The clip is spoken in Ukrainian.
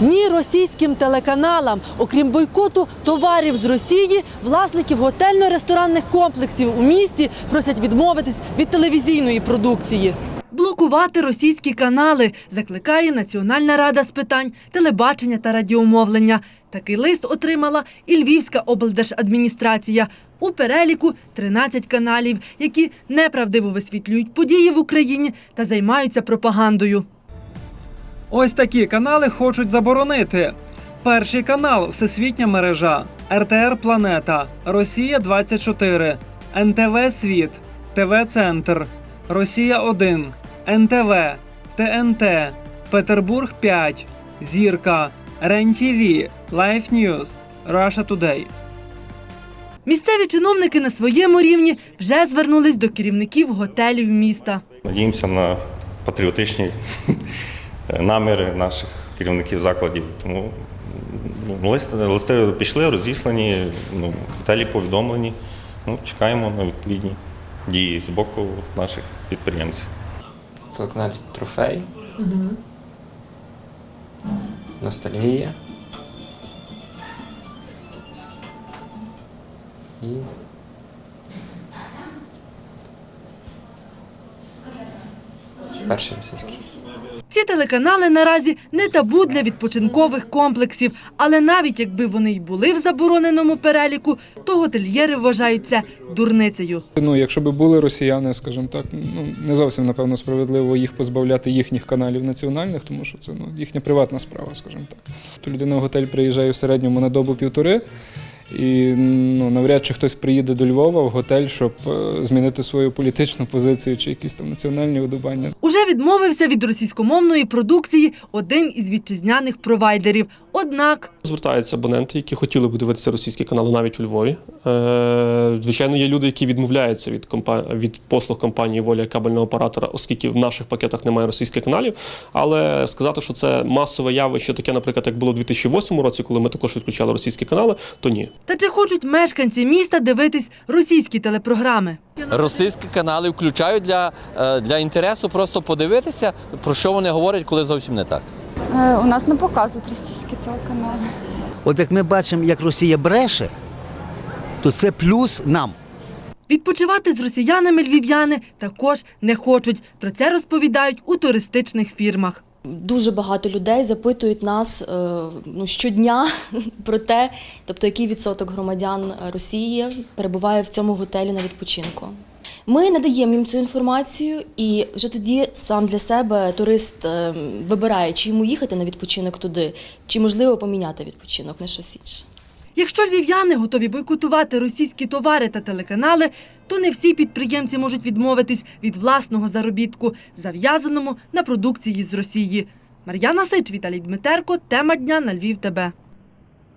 Ні російським телеканалам, окрім бойкоту товарів з Росії, власників готельно-ресторанних комплексів у місті просять відмовитись від телевізійної продукції. Блокувати російські канали закликає Національна рада з питань телебачення та радіомовлення. Такий лист отримала і Львівська облдержадміністрація. У переліку 13 каналів, які неправдиво висвітлюють події в Україні та займаються пропагандою. Ось такі канали хочуть заборонити. Перший канал Всесвітня мережа, РТР Планета, Росія 24, НТВ Світ, ТВ Центр, Росія 1, НТВ, ТНТ, Петербург 5, Зірка, РЕН-ТВ, Life News, Russia Today. Місцеві чиновники на своєму рівні вже звернулись до керівників готелів міста. Надіємося на патріотичні наміри наших керівників закладів. Тому ну, листи, листи пішли, розіслані, ну, готелі повідомлені. Ну, чекаємо на відповідні дії з боку наших підприємців. телеканалі Трофей. Ностальгія. І перший російський. Ці телеканали наразі не табу для відпочинкових комплексів, але навіть якби вони й були в забороненому переліку, то готельєри вважають це дурницею. Ну, якщо би були росіяни, скажімо так, ну не зовсім напевно справедливо їх позбавляти їхніх каналів національних, тому що це ну, їхня приватна справа, скажімо так. То людина в готель приїжджає в середньому на добу півтори. І ну, навряд чи хтось приїде до Львова в готель, щоб е, змінити свою політичну позицію чи якісь там національні удобання. Уже відмовився від російськомовної продукції один із вітчизняних провайдерів. Однак Звертаються абоненти, які хотіли б дивитися російські канали навіть у Львові. Е, звичайно, є люди, які відмовляються від компа- від послуг компанії Воля кабельного оператора, оскільки в наших пакетах немає російських каналів. Але сказати, що це масове явище, таке, наприклад, як було у 2008 році, коли ми також відключали російські канали, то ні. та чи хочуть мешканці міста дивитись російські телепрограми? Російські канали включають для, е, для інтересу просто подивитися, про що вони говорять, коли зовсім не так. Е, У нас не показують російські телеканали. От як ми бачимо, як Росія бреше, то це плюс нам. Відпочивати з росіянами львів'яни також не хочуть. Про це розповідають у туристичних фірмах. Дуже багато людей запитують нас е, ну, щодня про те, тобто який відсоток громадян Росії перебуває в цьому готелі на відпочинку. Ми надаємо їм цю інформацію, і вже тоді сам для себе турист е, вибирає, чи йому їхати на відпочинок туди, чи можливо поміняти відпочинок на щось інше. Якщо львів'яни готові бойкотувати російські товари та телеканали, то не всі підприємці можуть відмовитись від власного заробітку, зав'язаному на продукції з Росії. Мар'яна Сич, Віталій Дмитерко, тема дня на Львів. ТБ.